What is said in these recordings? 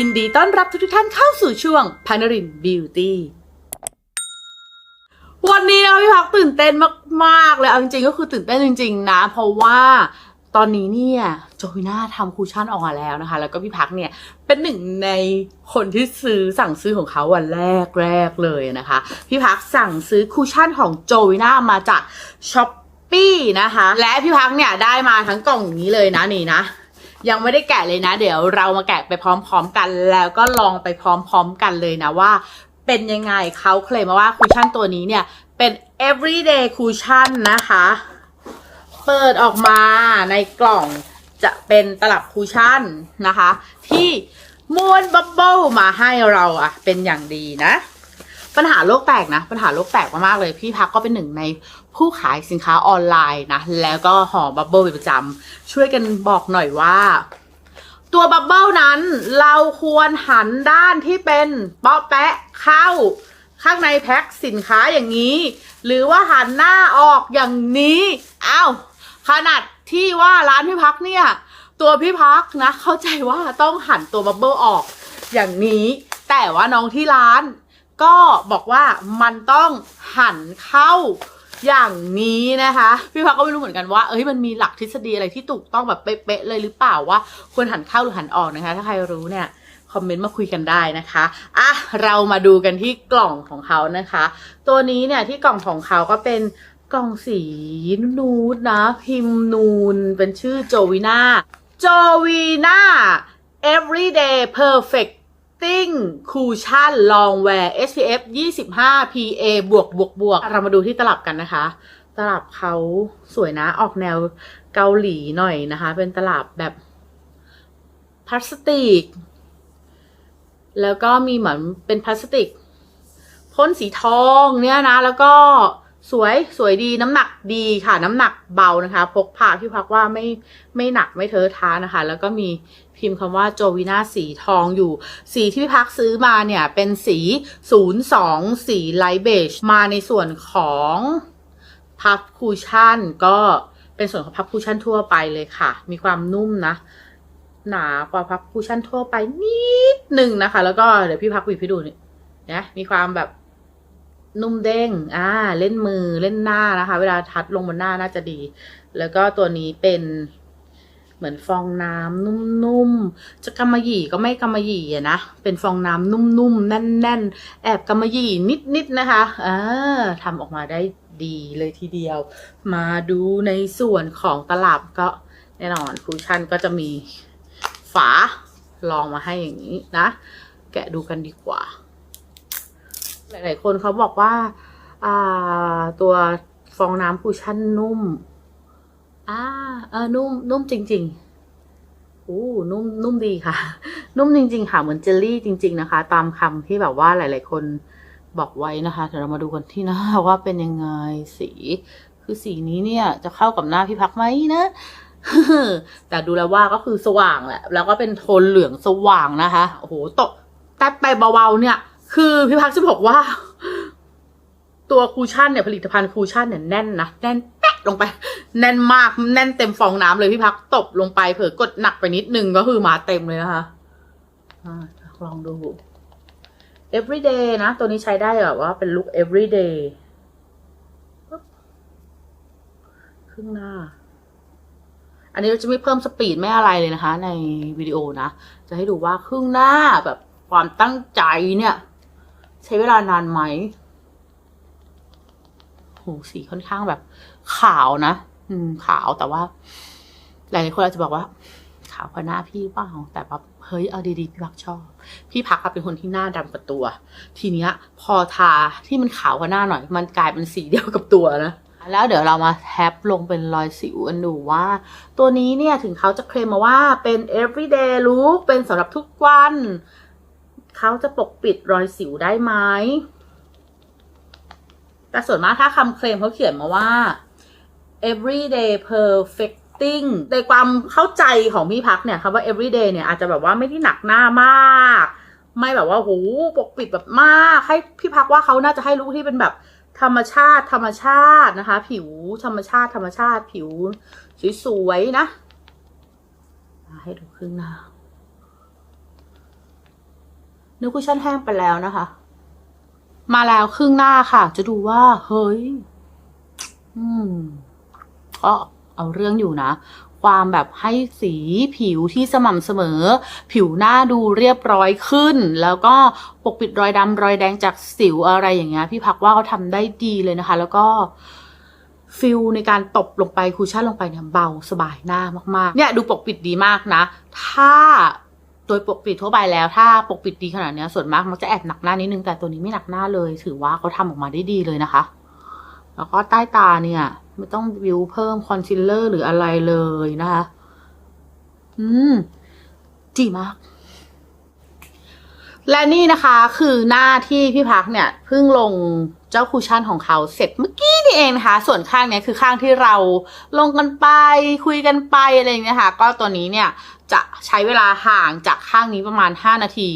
ยินดีต้อนรับทุกท่านเข้าสู่ช่วงพานรินบิวตี้วันนี้นะพี่พักตื่นเต้นมากๆเลยเอาจริงๆก็คือตื่นเต้นจริง ๆ นะ เพราะว่าตอนนี้เนี่ยโจวิน่าทำคูชั่นออกมาแล้วนะคะ แล้วก็พี่พักเนี่ยเป็นหนึ่งในคนที่ซื้อสั่งซื้อของเขาวันแรกแรกเลยนะคะ พี่พักสั่งซื้อคูชั่นของโจวิน่ามาจากช้อปปี้นะคะ และพี่พักเนี่ยได้มาทั้งกล่องอย่างนี้เลยนะนี่นะ ยังไม่ได้แกะเลยนะ เดี๋ยวเรามาแกะไปพร้อม ๆ กัน แล้วก็ลองไปพร้อม ๆ กันเลยนะว่า เป็นยังไงเขาเคลมมาว่าคูชั่นตัวนี้เนี่ย เป็น everyday cushion นะคะ เปิดออกมาในกล่องจะเป็นตลับคูชั่นนะคะ ที่ม้วนบับเบิลมาให้เราอะเป็นอย่างดีนะ ปัญหาโลกแตกนะ ปัญหาโลกแตกมากๆเลย พี่พักก็เป็นหนึ่งในผู้ขายสินค้าออนไลน์นะ แล้วก็ห่อบับเบิลเป็นประจำช่วยกันบอกหน่อยว่า ตัวบับเบิลนั้นเราควรหันด้านที่เป็นเปาะแปะเข้าข้างในแพ็คสินค้าอย่างนี้ หรือว่าหันหน้าออกอย่างนี้อ้าวขนาดที่ว่าร้านพี่พักเนี่ย ตัวพี่พักนะ เข้าใจว่าต้องหันตัวบับเบิลออกอย่างนี้ แต่ว่าน้องที่ร้าน ก็บอกว่ามันต้องหันเข้าอย่างนี้นะคะ พี่พักก็ไม่รู้เหมือนกันว่า เอ้ยมันมีหลักทฤษฎีอะไรที่ถูกต้องแบบเป๊ะๆเลยหรือเปล่าว่าควรหันเข้าหรือหันออกนะคะ ถ้าใครรู้เนี่ยคอมเมนต์มาคุยกันได้นะคะอะเรามาดูกันที่กล่องของเขานะคะ ตัวนี้เนี่ยที่กล่องของเขาก็เป็นกล่องสีนูดนะ พิมพ์นูนเป็นชื่อโจวีนาโจวีนา everyday perfect Ting Cushion Long Wear SPF 25 PA บวกบวกบวกเรามาดูที่ตลับกันนะคะ ตลับเขาสวยนะออกแนวเกาหลีหน่อยนะคะ เป็นตลับแบบพลาสติก แล้วก็มีเหมือนเป็นพลาสติกพ่นสีทองเนี่ยนะ แล้วก็ สวยสวยดีน้ำหนักดีค่ะ น้ำหนักเบานะคะ พกพาพี่พักว่าไม่ไม่หนักไม่เทอะท้านะคะ แล้วก็มีพิมพ์คำว่าโจวินาสีทองอยู่ สีที่พี่พักซื้อมาเนี่ย เป็นสี 02 สีไลท์เบจมาในส่วนของพับคูชั่นก็เป็นส่วนของพับคูชั่นทั่วไปเลยค่ะ มีความนุ่มนะ หนากว่าพับคูชั่นทั่วไปนิดหนึ่งนะคะ แล้วก็เดี๋ยวพี่พักวีบให้ดูนี่นะมีความแบบ นุ่มเด้ง อ่า เล่นมือเล่นหน้านะคะ เวลาทัดลงบนหน้าน่าจะดี แล้วก็ตัวนี้เป็นเหมือนฟองน้ำนุ่มๆ จะกำมะหยี่ก็ไม่กำมะหยี่อะนะ เป็นฟองน้ำนุ่มๆ แน่นๆ แอบกำมะหยี่นิดๆ นะคะ อ่าทำออกมาได้ดีเลยทีเดียว มาดูในส่วนของตลับก็แน่นอนคูชั่นก็จะมีฝาลองมาให้อย่างนี้นะ แกะดูกันดีกว่า หลาย ๆ คนเขาบอกว่า อ่า ตัวฟองน้ำคูชั่นนุ่ม อ่า เออ นุ่ม นุ่มจริง ๆ อู้ นุ่ม นุ่มดีค่ะ นุ่มจริง ๆ ค่ะ เหมือนเจลลี่จริง ๆ นะคะ ตามคำที่แบบว่าหลาย ๆ คนบอกไว้นะคะ เดี๋ยวเรามาดูกันที่หน้าว่าเป็นยังไงสี คือสีนี้เนี่ย จะเข้ากับหน้าพี่พักไหมนะแต่ดูแล้วว่าก็คือสว่างแหละ แล้วก็เป็นโทนเหลืองสว่างนะคะ โอ้โหตกแตะไปเบาๆเนี่ย คือพี่พักจะบอกว่า ตัวคูชั่นเนี่ยผลิตภัณฑ์คูชั่นเนี่ยแน่นนะแน่นแป๊ะลงไป แน่นมากแน่นเต็มฟองน้ำเลยพี่พักตบลงไปเผื่อกดหนักไปนิดนึงก็คือมาเต็มเลยนะคะอ่าลองดู everyday นะ ตัวนี้ใช้ได้แบบว่าเป็นลุค everyday ครึ่งหน้า อันนี้เราจะไม่เพิ่มสปีดไม่อะไรเลยนะคะ ในวิดีโอนะ จะให้ดูว่าครึ่งหน้าแบบความตั้งใจเนี่ย ใช้เวลานานไหมโหสีค่อนข้างแบบ ขาวนะ อืม ขาวแต่ว่า หลายๆคนอาจจะบอกว่า ขาวกว่าหน้าพี่เปล่าแต่แบบเฮ้ยเอาดีๆพี่พักชอบ พี่พักเป็นคนที่หน้าดำกว่าตัว ทีเนี้ย พอทาที่มันขาวกว่าหน้าหน่อย มันกลายเป็นสีเดียวกับตัวนะแล้วเดี๋ยวเรามาแท็บลงเป็นรอยสิวกันดูว่า ตัวนี้เนี่ยถึงเขาจะเคลมมาว่าเป็น everyday look เป็นสำหรับทุกวัน เขาจะปกปิดรอยสิวได้ไหมแต่ส่วนมากถ้าคำเคลมเขาเขียนมาว่า everyday perfecting ในความเข้าใจของพี่พักเนี่ยคำว่า everyday เนี่ยอาจจะแบบว่าไม่ได้หนักหน้ามาก ไม่แบบว่าโหปกปิดแบบมาก ให้พี่พักว่าเขาน่าจะให้ลูกที่เป็นแบบธรรมชาติ ธรรมชาตินะคะ ผิวธรรมชาติธรรมชาติ ผิวสวยๆนะอะให้ดูครึ่งหน้า เนื้อคุชชั่นแห้งไปแล้วนะคะ มาแล้วครึ่งหน้าค่ะ จะดูว่า เฮ้ย อืมก็เอาเรื่องอยู่นะ ความแบบให้สีผิวที่สม่ำเสมอ ผิวหน้าดูเรียบร้อยขึ้น แล้วก็ปกปิดรอยดำรอยแดงจากสิวอะไรอย่างเงี้ย พี่พักว่าเขาทำได้ดีเลยนะคะ แล้วก็ฟิลในการตบลงไปคูชั่นลงไปเนี่ยเบาสบายหน้ามากๆ เนี่ยดูปกปิดดีมากนะ ถ้า โดยปกปิดทั่วไปแล้ว ถ้าปกปิดดีขนาดนี้ส่วนมากมันจะแอบหนักหน้านิดนึงแต่ตัวนี้ไม่หนักหน้าเลย ถือว่าเขาทำออกมาได้ดีเลยนะคะ แล้วก็ใต้ตาเนี่ย ไม่ต้องวิวเพิ่มคอนซีลเลอร์หรืออะไรเลยนะคะ อืมดีมาก และนี่นะคะคือหน้าที่พี่พักเนี่ยเพิ่งลงเจ้าคูชั่นของเขาเสร็จเมื่อกี้นี่เองนะคะ ส่วนข้างเนี้ยคือข้างที่เราลงกันไปคุยกันไปอะไรอย่างเงี้ยค่ะ ก็ตัวนี้เนี่ย จะใช้เวลาห่างจากข้างนี้ประมาณ 5 นาที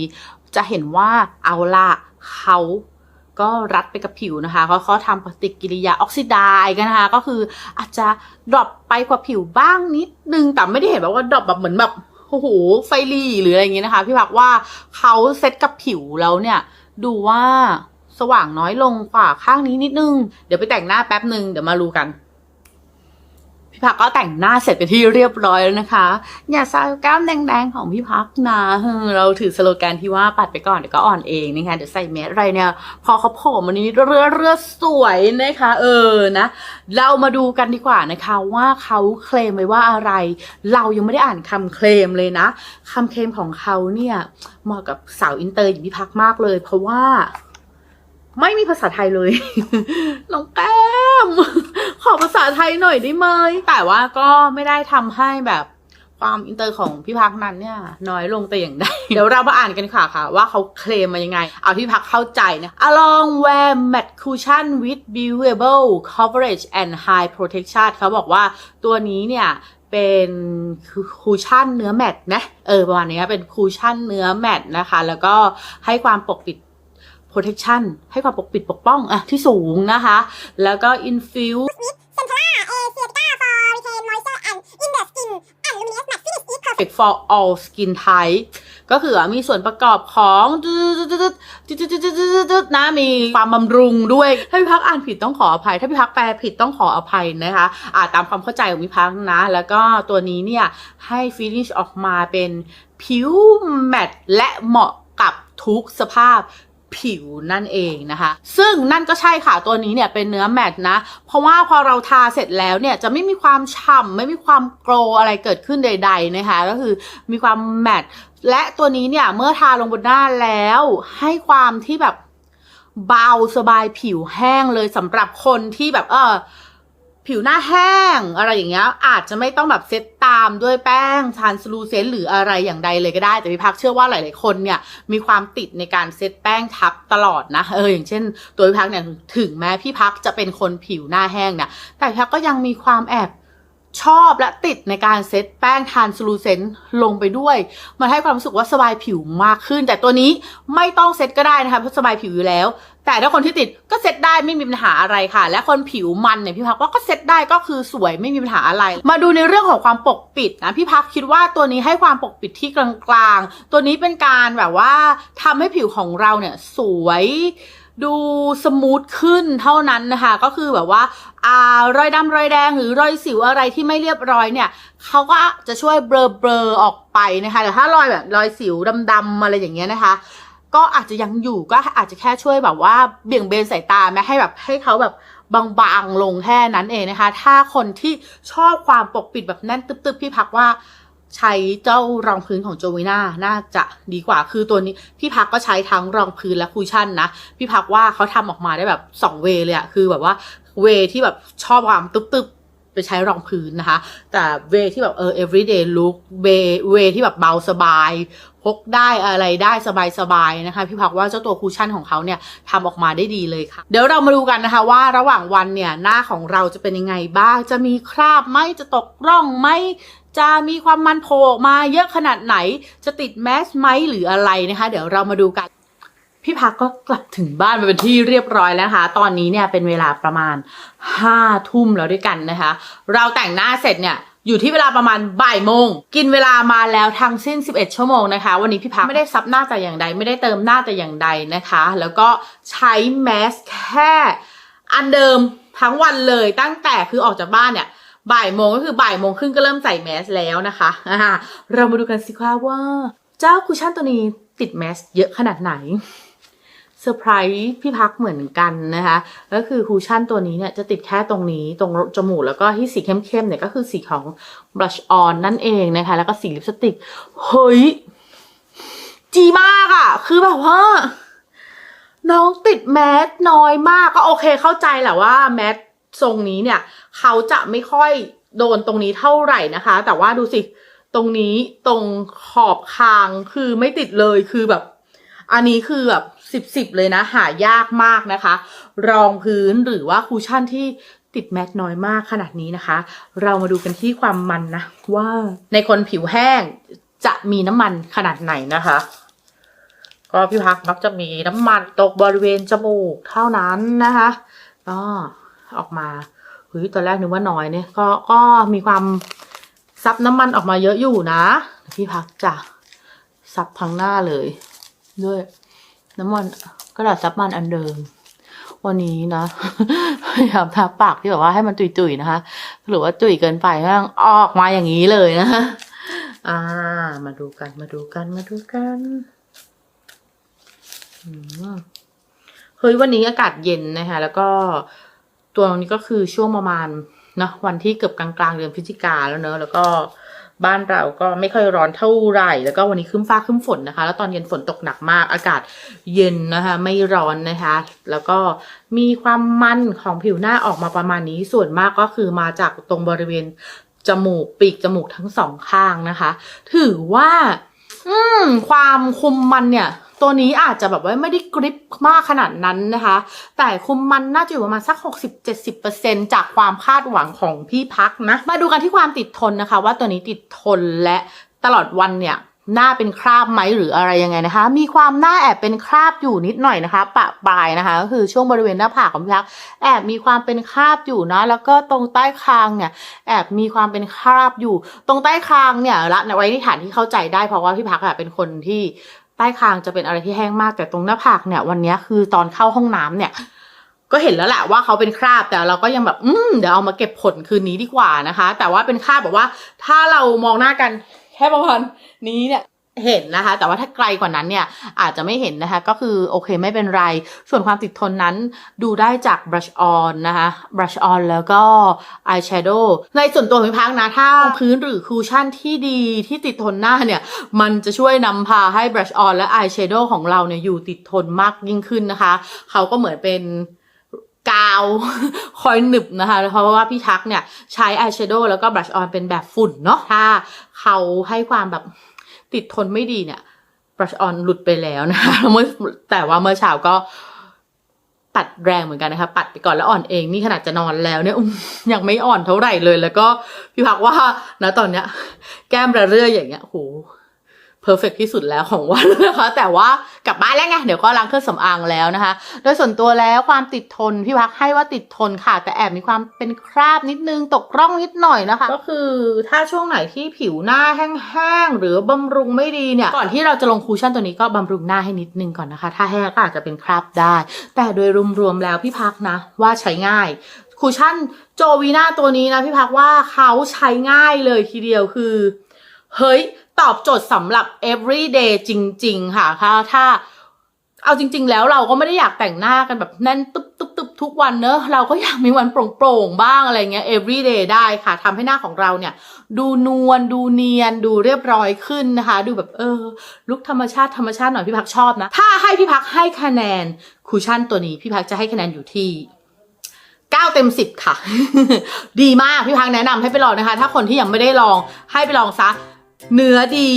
จะเห็นว่าเอาละเขาก็รัดไปกับผิวนะคะเขาเขาทำปฏิกิริยาออกซิไดซ์กันนะคะก็คืออาจจะดรอปไปกว่าผิวบ้างนิดนึง แต่ไม่ได้เห็นแบบว่าดรอปแบบเหมือนแบบโอ้โหไฟรีหรืออะไรอย่างเงี้ยนะคะ พี่พักว่าเขาเซตกับผิวแล้วเนี่ย ดูว่าสว่างน้อยลงกว่าข้างนี้นิดนึง เดี๋ยวไปแต่งหน้าแป๊บหนึ่งเดี๋ยวมารู้กัน พี่พักก็แต่งหน้าเสร็จไปที่เรียบร้อยแล้วนะคะ อย่าซาวก้ามแดงๆของพี่พักนะเราถือสโลแกนที่ว่าปัดไปก่อนเดี๋ยวก็อ่อนเองนะคะเดี๋ยวใส่แมสอะไรเนี่ย พอเขาโผล่มานี้เรือเรือสวยนะคะ เออนะ เรามาดูกันดีกว่านะคะว่าเขาเคลมไว้ว่าอะไร เรายังไม่ได้อ่านคำเคลมเลยนะคำเคลมของเขาเนี่ยเหมาะกับสาวอินเตอร์อย่างพี่พักมากเลย เพราะว่า ไม่มีภาษาไทยเลยน้องแก้ม ขอภาษาไทยหน่อยได้ไหมแต่ว่าก็ไม่ได้ทำให้แบบความอินเตอร์ของพี่พักนั้นเนี่ย น้อยลงแต่อย่างใด เดี๋ยวเรามาอ่านกันค่ะค่ะ ว่าเขาเคลมมายังไง เอาที่พักเข้าใจนะ along wear matte cushion with breathable coverage and high protection เขาบอกว่าตัวนี้เนี่ยเป็นคูชั่นเนื้อแมตต์นะ เออประมาณนี้เป็นคูชั่นเนื้อแมตต์นะคะ แล้วก็ให้ความปกปิด protection ให้ความปกปิดปกป้องอะที่สูงนะคะ แล้วก็ infuse Centella A Ciatica for retain moisture and in the skin and luminous matte finish is perfect perfect for all skin type ก็คือมีส่วนประกอบของนะมีความบำรุงด้วย ถ้าพี่พักอ่านผิดต้องขออภัย ถ้าพี่พักแปลผิดต้องขออภัยนะคะอ่าตามความเข้าใจของพี่พักนะ แล้วก็ตัวนี้เนี่ยให้ finish ออกมาเป็นผิวแมตต์และเหมาะกับทุกสภาพ ผิวนั่นเองนะคะ ซึ่งนั่นก็ใช่ค่ะตัวนี้เนี่ยเป็นเนื้อแมตต์นะ เพราะว่าพอเราทาเสร็จแล้วเนี่ยจะไม่มีความฉ่ำไม่มีความโกรอะไรเกิดขึ้นใด ๆนะคะ ก็คือมีความแมตต์และตัวนี้เนี่ยเมื่อทาลงบนหน้าแล้วให้ความที่แบบเบาสบายผิวแห้งเลยสำหรับคนที่แบบเออ ผิวหน้าแห้งอะไรอย่างเงี้ยอาจจะไม่ต้องแบบเซตตามด้วยแป้งทานสลูเซนหรืออะไรอย่างใดเลยก็ได้ แต่พี่พักเชื่อว่าหลาย ๆ คนเนี่ยมีความติดในการเซตแป้งทับตลอดนะเอออย่างเช่น ตัวพี่พักเนี่ยถึงแม้พี่พักจะเป็นคนผิวหน้าแห้งเนี่ยแต่พี่พักก็ยังมีความแอบชอบและติดในการเซตแป้งทานสลูเซนลงไปด้วย มันให้ความรู้สึกว่าสบายผิวมากขึ้น แต่ตัวนี้ไม่ต้องเซตก็ได้นะคะเพราะสบายผิวอยู่แล้ว แต่ถ้าคนที่ติดก็เซตได้ไม่มีปัญหาอะไรค่ะ และคนผิวมันเนี่ยพี่พักว่าก็เซตได้ก็คือสวยไม่มีปัญหาอะไร มาดูในเรื่องของความปกปิดนะพี่พักคิดว่าตัวนี้ให้ความปกปิดที่กลางๆ ตัวนี้เป็นการแบบว่าทำให้ผิวของเราเนี่ยสวยดูสมูทขึ้นเท่านั้นนะคะ ก็คือแบบว่าอ่ารอยดำรอยแดงหรือรอยสิวอะไรที่ไม่เรียบร้อยเนี่ยเขาก็จะช่วยเบลอเบลอๆออกไปนะคะแต่ถ้ารอยแบบรอยสิวดำๆอะไรอย่างเงี้ยนะคะ ก็อาจจะยังอยู่ก็อาจจะแค่ช่วยแบบว่าเบี่ยงเบนสายตาไม่ให้แบบให้เขาแบบบางๆลงแค่นั้นเองนะคะ ถ้าคนที่ชอบความปกปิดแบบแน่นตึบๆพี่พักว่าใช้เจ้ารองพื้นของโจวิน่าน่าจะดีกว่า คือตัวนี้พี่พักก็ใช้ทั้งรองพื้นและคูชั่นนะ พี่พักว่าเขาทำออกมาได้แบบสองเวเลยอะคือแบบว่าเวที่แบบชอบความตึบๆไปใช้รองพื้นนะคะ แต่เวที่แบบเออ everyday look เวเวที่แบบเบาสบาย พกได้อะไรได้สบายๆนะคะพี่พักว่าเจ้าตัวคูชั่นของเขาเนี่ยทำออกมาได้ดีเลยค่ะ เดี๋ยวเรามาดูกันนะคะว่าระหว่างวันเนี่ยหน้าของเราจะเป็นยังไงบ้าง จะมีคราบไหมจะตกร่องไหมจะมีความมันโผล่ออกมาเยอะขนาดไหน จะติดแมสไหมหรืออะไรนะคะ เดี๋ยวเรามาดูกันพี่พักก็กลับถึงบ้านมาเป็นที่เรียบร้อยแล้วนะคะ ตอนนี้เนี่ยเป็นเวลาประมาณห้าทุ่มแล้วด้วยกันนะคะ เราแต่งหน้าเสร็จเนี่ย อยู่ที่เวลาประมาณบ่ายโมง กินเวลามาแล้วทั้งสิ้น 11 ชั่วโมงนะคะ วันนี้พี่พักไม่ได้ซับหน้าแต่อย่างใด ไม่ได้เติมหน้าแต่อย่างใดนะคะ แล้วก็ใช้แมสแค่อันเดิมทั้งวันเลยตั้งแต่คือออกจากบ้านเนี่ยบ่ายโมงก็คือบ่ายโมงครึ่งก็เริ่มใส่แมสแล้วนะคะเรามาดูกันสิคะว่า เจ้าคุชชั่นตัวนี้ติดแมสเยอะขนาดไหน เซอร์ไพรส์พี่พักเหมือนกันนะคะ ก็คือคูชั่นตัวนี้เนี่ยจะติดแค่ตรงนี้ตรงจมูกแล้วก็ที่สีเข้มๆเนี่ยก็คือสีของ blush on นั่นเองนะคะ แล้วก็สีลิปสติก เฮ้ย จีมากอะ่ะ คือแบบว่า น้องติดแมสน้อยมากก็โอเคเข้าใจแหละว่าแมสทรงนี้เนี่ย เขาจะไม่ค่อยโดนตรงนี้เท่าไหร่นะคะ แต่ว่าดูสิ ตรงนี้ตรงขอบคางคือไม่ติดเลยคือแบบ อันนี้คือแบบ สิบสิบเลยนะ หายากมากนะคะ รองพื้นหรือว่าคูชั่นที่ติดแมทน้อยมากขนาดนี้นะคะ เรามาดูกันที่ความมันนะ ว่าในคนผิวแห้งจะมีน้ำมันขนาดไหนนะคะ ก็พี่พักมักจะมีน้ำมันตกบริเวณจมูกเท่านั้นนะคะก็ออกมาเฮ้ยตอนแรกนึกว่าน้อยเนี่ย ก็ก็มีความซับน้ำมันออกมาเยอะอยู่นะ พี่พักจะซับทั้งหน้าเลยด้วย น้ำมันกระดาษซับมันอันเดิม วันนี้นะพยายามทาปากที่แบบว่าให้มันตุยๆนะคะ หรือว่าตุยเกินไปแม่งออกมาอย่างนี้เลยนะคะอ่า มาดูกันมาดูกันมาดูกันเฮ้ยวันนี้อากาศเย็นนะคะแล้วก็ตัวนี้ก็คือช่วงประมาณเนอะวันที่เกือบกลางๆเดือนพฤศจิกาแล้วเนอะแล้วก็ บ้านเราก็ไม่ค่อยร้อนเท่าไหร่ แล้วก็วันนี้ครึ้มฟ้าครึ้มฝนนะคะ แล้วตอนเย็นฝนตกหนักมาก อากาศเย็นนะคะ ไม่ร้อนนะคะ แล้วก็มีความมันของผิวหน้าออกมาประมาณนี้ ส่วนมากก็คือมาจากตรงบริเวณจมูกปีกจมูกทั้งสองข้างนะคะ ถือว่า อืม ความคมมันเนี่ย ตัวนี้อาจจะแบบว่าไม่ได้กริปมากขนาดนั้นนะคะ แต่คุมมันน่าจะอยู่ประมาณสัก 60-70%จากความคาดหวังของพี่พักนะ มาดูกันที่ความติดทนนะคะ ว่าตัวนี้ติดทนและตลอดวันเนี่ยหน้าเป็นคราบไหมหรืออะไรยังไงนะคะ มีความหน้าแอบเป็นคราบอยู่นิดหน่อยนะคะ ปะปลายนะคะ ก็คือช่วงบริเวณหน้าผากของพี่พักแอบมีความเป็นคราบอยู่นะ แล้วก็ตรงใต้คางเนี่ย แอบมีความเป็นคราบอยู่ ตรงใต้คางเนี่ยละไว้ที่ฐานที่เข้าใจได้เพราะว่าพี่พักอะเป็นคนที่ ต้คางจะเป็นอะไรที่แห้งมากแต่ตรงหน้าผากเนี่ย วันนี้คือตอนเข้าห้องน้ำเนี่ย ก็เห็นแล้วแหละว่าเขาเป็นคราบแต่เราก็ยังแบบ อืมเดี๋ยวเอามาเก็บผลคืนนี้ดีกว่านะคะ แต่ว่าเป็นคราบแบบว่า ถ้าเรามองหน้ากันแค่ประมาณนี้เนี่ย เห็นนะคะ แต่ว่าถ้าไกลกว่านั้นเนี่ยอาจจะไม่เห็นนะคะ ก็คือโอเคไม่เป็นไร ส่วนความติดทนนั้นดูได้จาก brush on นะคะ brush on แล้วก็ eyeshadow ในส่วนตัวของพี่พักนะ ถ้าพื้นหรือคูชั่นที่ดีที่ติดทนหน้าเนี่ย มันจะช่วยนำพาให้ brush on และ eyeshadow ของเราเนี่ยอยู่ติดทนมากยิ่งขึ้นนะคะ เขาก็เหมือนเป็นกาวคอยหนึบนะคะ เพราะว่าพี่ทักเนี่ยใช้ eyeshadow แล้วก็ brush on เป็นแบบฝุ่นเนาะถ้าเขาให้ความแบบ ติดทนไม่ดีเนี่ยบรัชออนหลุดไปแล้วนะคะเมื่อแต่ว่าเมื่อเช้าก็ปัดแรงเหมือนกันนะคะ ปัดไปก่อนแล้วอ่อนเองนี่ขนาดจะนอนแล้วเนี่ยยังไม่อ่อนเท่าไหร่เลย แล้วก็พี่พักว่านะตอนเนี้ย แก้มระเรื่อยอย่างเงี้ยโห เพอร์เฟกที่สุดแล้วของวันนะคะแต่ว่ากลับบ้านแล้วไงเดี๋ยวก็ล้างเครื่องสำอางแล้วนะคะ โดยส่วนตัวแล้วความติดทนพี่พักให้ว่าติดทนค่ะ แต่แอบมีความเป็นคราบนิดนึงตกร่องนิดหน่อยนะคะ ก็คือถ้าช่วงไหนที่ผิวหน้าแห้งๆหรือบำรุงไม่ดีเนี่ยก่อนที่เราจะลงคูชั่นตัวนี้ก็บำรุงหน้าให้นิดนึงก่อนนะคะ ถ้าแห้งก็อาจจะเป็นคราบได้ แต่โดยรวมๆแล้วพี่พักนะว่าใช้ง่ายคูชั่นโจวีนาตัวนี้นะพี่พักว่าเขาใช้ง่ายเลยทีเดียวคือเฮ้ย ตอบโจทย์สำหรับ everyday จริง ๆ ค่ะถ้าถ้าเอาจริง ๆ แล้วเราก็ไม่ได้อยากแต่งหน้ากันแบบแน่นตึ๊บตึ๊บตึ๊บทุกวันเนอะเราก็อยากมีวันโปร่งๆบ้างอะไรเงี้ย everyday ได้ค่ะทำให้หน้าของเราเนี่ย ดูนวลดูเนียน ดูเรียบร้อยขึ้นนะคะ ดูแบบเออลุคธรรมชาติธรรมชาติหน่อยพี่พักชอบนะ ถ้าให้พี่พักให้คะแนนคูชั่นตัวนี้พี่พักจะให้คะแนนอยู่ที่9เต็ม 10 ค่ะ ดีมาก พี่พักแนะนำให้ไปลองนะคะ ถ้าคนที่ยังไม่ได้ลองให้ไปลองซะ เนื้อดี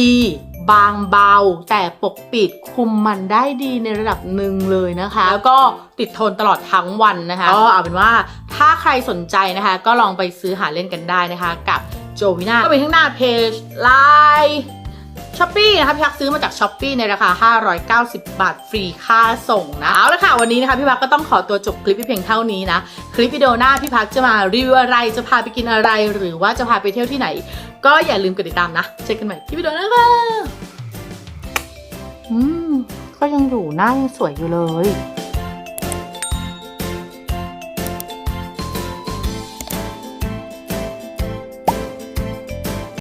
บางเบา แต่ปกปิดคุมมันได้ดีในระดับหนึ่งเลยนะคะ แล้วก็ติดทนตลอดทั้งวันนะคะก็เอาเป็นว่าถ้าใครสนใจนะคะ ก็ลองไปซื้อหาเล่นกันได้นะคะ กับโจวิน่าก็มีทั้งหน้าเพจไลน์ ช้อปปี้นะคะพี่พักซื้อมาจากช้อปปี้ในราคา 590 บาท ฟรีค่าส่งนะ เอาละค่ะ วันนี้นะคะพี่พักก็ต้องขอตัวจบคลิปเพียงเท่านี้นะ คลิปวิดีโอหน้าพี่พักจะมารีวิวอะไร จะพาไปกินอะไร หรือว่าจะพาไปเที่ยวที่ไหน ก็อย่าลืมกดติดตามนะ เจอกันใหม่ที่วิดีโอหน้าค่ะอืม ก็ยังอยู่หน้ายังสวยอยู่เลย